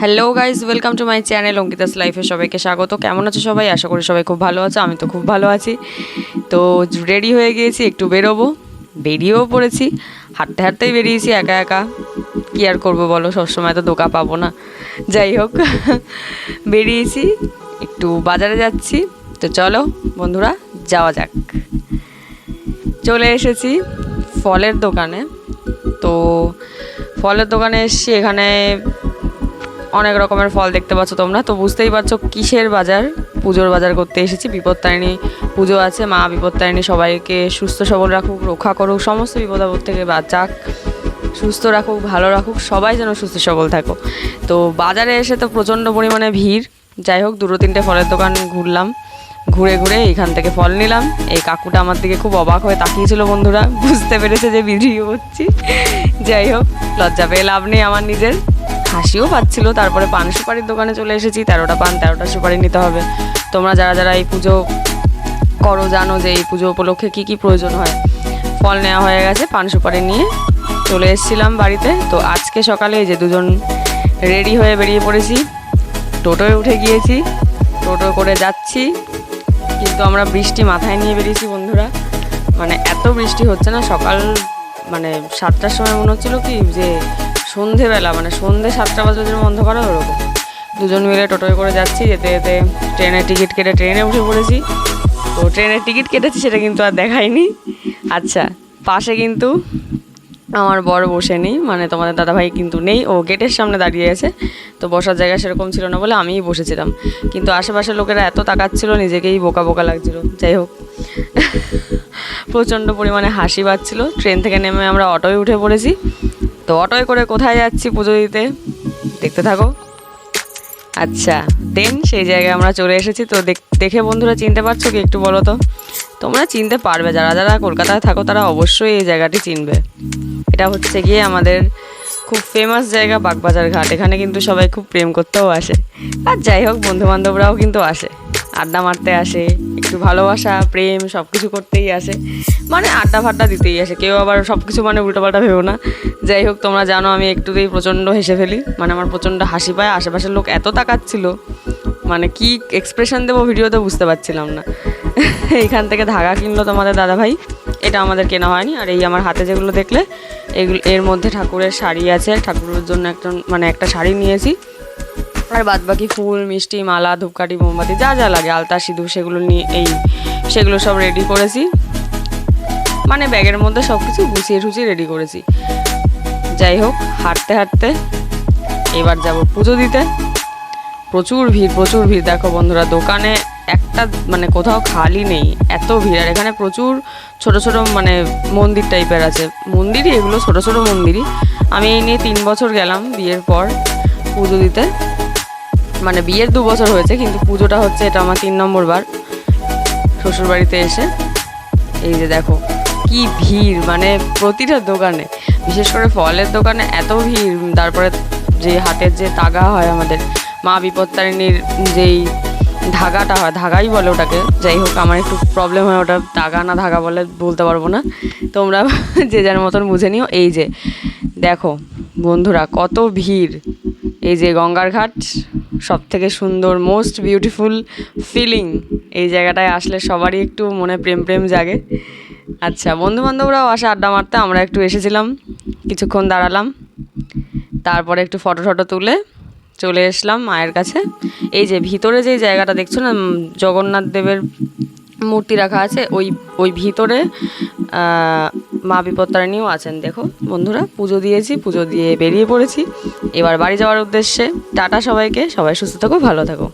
Hello guys welcome to my channel Ankita's লাইফে সবাইকে স্বাগত। কেমন আছো সবাই? আশা করি সবাই খুব ভালো আছে, আমি তো খুব ভালো আছি। তো রেডি হয়ে গিয়েছি, একটু বেরোবো। বেরিয়েও পড়েছি, হাঁটতে হাঁটতেই বেরিয়েছি, একা একা। কী আর করব বলো, সবসময় তো দোকা পাবো না। যাই হোক, বেরিয়েছি, একটু বাজারে যাচ্ছি। তো চলো, বন্ধুরা, যাওয়া যাক। চলে এসেছি ফলের দোকানে। তো ফলের দোকানে এসেছি, এখানে অনেক রকমের ফল দেখতে পাচ্ছ তোমরা। তো বুঝতেই পারছ কিসের বাজার? পুজোর বাজার করতে এসেছি। বিপত্তারিণী পুজো আছে। মা বিপত্তারিণী সবাইকে সুস্থ সবল রাখুক, রক্ষা করুক, সমস্ত বিপদ আপদ থেকে বাঁচাক, সুস্থ রাখুক, ভালো রাখুক, সবাই যেন সুস্থ সবল থাকো তো বাজারে এসে তো প্রচণ্ড পরিমাণে ভিড়। যাই হোক, দুটো তিনটে ফলের দোকান ঘুরলাম। ঘুরে ঘুরে এখান থেকে ফল নিলাম। এই কাকুটা আমার দিকে খুব অবাক হয়ে তাকিয়েছিল বন্ধুরা। বুঝতে পেরেছে যে ভিডিও করছি। যাই হোক, লজ্জা পেয়ে লাভ নেই আমার নিজের। হাসিও পাচ্ছিল, তারপরে পান সুপারির দোকানে চলে এসেছি, তেরোটা পান, তেরোটা সুপারি নিতে হবে। তোমরা যারা যারা এই পুজো করো, জানো যে এই পুজো উপলক্ষে কী কী প্রয়োজন হয়। ফল নেওয়া হয়ে গেছে, পান সুপারি নিয়ে চলে এসেছিলাম বাড়িতে। তো আজকে সকালে যে দুজন রেডি হয়ে বেরিয়ে পড়েছি, টোটোয় উঠে গিয়েছি, টোটো করে যাচ্ছি। কিন্তু আমরা বৃষ্টি মাথায় নিয়ে বেরিয়েছি বন্ধুরা। মানে এত বৃষ্টি হচ্ছে না, সকাল মানে সাতটার সময় মনে হচ্ছিল কি যে সন্ধেবেলা মানে সন্ধে সাতটা বাজে যেন বন্ধ করা ওরকম। দুজন মিলে টোটোয় করে যাচ্ছি, যেতে যেতে ট্রেনের টিকিট কেটে ট্রেনে উঠে পড়েছি। তো ট্রেনের টিকিট কেটেছি, সেটা কিন্তু আর দেখাইনি। আচ্ছা পাশে কিন্তু আমার বর নেই মানে তোমাদের দাদাভাই কিন্তু নেই, ও গেটের সামনে দাঁড়িয়ে আছে, তো বসার জায়গা সেরকম ছিল না বলে আমিই বসেছিলাম। কিন্তু আশেপাশের লোকেরা এত তাকাচ্ছিল, নিজেকেই বোকা বোকা লাগছিল, যাই হোক। প্রচণ্ড পরিমাণে হাসি পাচ্ছিল, ট্রেন থেকে নেমে আমরা অটোয় উঠে পড়েছি। তো অটোয় করে কোথায় যাচ্ছি পুজো দিতে, দেখতে থাকো। আচ্ছা দেন সেই জায়গায় আমরা চলে এসেছি, তো দেখে বন্ধুরা চিনতে পারছ কি একটু বলো তো? তোমরা চিনতে পারবে, যারা যারা কলকাতায় থাকো তারা অবশ্যই এই জায়গাটি চিনবে। এটা হচ্ছে গিয়ে আমাদের খুব ফেমাস জায়গা বাগবাজার ঘাট। এখানে কিন্তু সবাই খুব প্রেম করতেও আসে। আর যাই হোক বন্ধু বান্ধবরাও কিন্তু আসে। আড্ডা মারতে আসে, একটু ভালোবাসা, প্রেম সব কিছু করতেই আসে। মানে আড্ডা ফাড্ডা দিতেই আসে। কেউ আবার সব কিছু মানে উল্টোপাল্টা ভেবো না। যাই হোক, তোমরা জানো আমি একটুতেই প্রচণ্ড হেসে ফেলি। মানে আমার প্রচণ্ড হাসি পায়। আশেপাশের লোক এত তাকাচ্ছিল। মানে কি এক্সপ্রেশন দেবো ভিডিওতে বুঝতে পারছিলাম না। এইখান থেকে ধাগা কিনলো তোমাদের দাদাভাই। এটা আমাদের কেনা হয়নি, আর এই আমার হাতে যেগুলো দেখলে, এগুলো এর মধ্যে ঠাকুরের শাড়ি আছে ঠাকুরের জন্য একজন মানে একটা শাড়ি নিয়েছি। আর বাদ বাকি ফুল, মিষ্টি, মালা, ধূপকাঠি, মোমবাতি, যা যা লাগে, আলতা, সিঁদুর, সেগুলো নিয়ে এই সেগুলো সব রেডি করেছি। মানে ব্যাগের মধ্যে সব কিছু গুছিয়ে টুছিয়ে রেডি করেছি। যাই হোক, হাঁটতে হাঁটতে এবার যাব পুজো দিতে। প্রচুর ভিড় প্রচুর ভিড়। দেখো বন্ধুরা, দোকানে একটা মানে কোথাও খালি নেই, এত ভিড়। আর এখানে প্রচুর ছোট ছোট মানে মন্দির টাইপের আছে। মন্দিরই, এগুলো ছোট ছোট মন্দিরই। আমি এই নিয়ে তিন বছর গেলাম বিয়ের পর পুজো দিতে। মানে বিয়ের দু বছর হয়েছে, কিন্তু পুজোটা হচ্ছে, এটা আমার তিন নম্বর বার শ্বশুরবাড়িতে এসে। এই যে দেখো, কি ভিড় মানে প্রতিটা দোকানে, বিশেষ করে ফলের দোকানে এত ভিড়। তারপরে যে হাতের যে তাগা হয় আমাদের, মা বিপত্তারিণীর যেই ধাগাটা হয়, ধাগাই বলে ওটাকে। যাই হোক, আমার একটু প্রবলেম হয়, ওটা ধাগা না ধাগা বলে বলতে পারব না। তোমরা যে যার মতন বুঝে নিও, এই যে, দেখো বন্ধুরা কত ভিড়। এই যে গঙ্গার ঘাট সব থেকে সুন্দর মোস্ট বিউটিফুল ফিলিং এই জায়গাটায় আসলে সবারই একটু মনে প্রেম প্রেম জাগে। আচ্ছা বন্ধু বান্ধবরাও আসে আড্ডা মারতে, আমরা একটু এসেছিলাম, কিছুক্ষণ দাঁড়ালাম। তারপরে একটু ফটো টটো তুলে চলে এসলাম মায়ের কাছে। এই যে ভিতরে যে জায়গাটা দেখছ না জগন্নাথ দেবের মূর্তি রাখা আছে, ওই ওই ভিতরে মা বিপত্তারিণীও আছেন, দেখো বন্ধুরা, পুজো দিয়েছি, পুজো দিয়ে বেরিয়ে পড়েছি। এবার বাড়ি যাওয়ার উদ্দেশ্যে টাটা সবাইকে, সবাই সুস্থ থাকো, ভালো থাকো।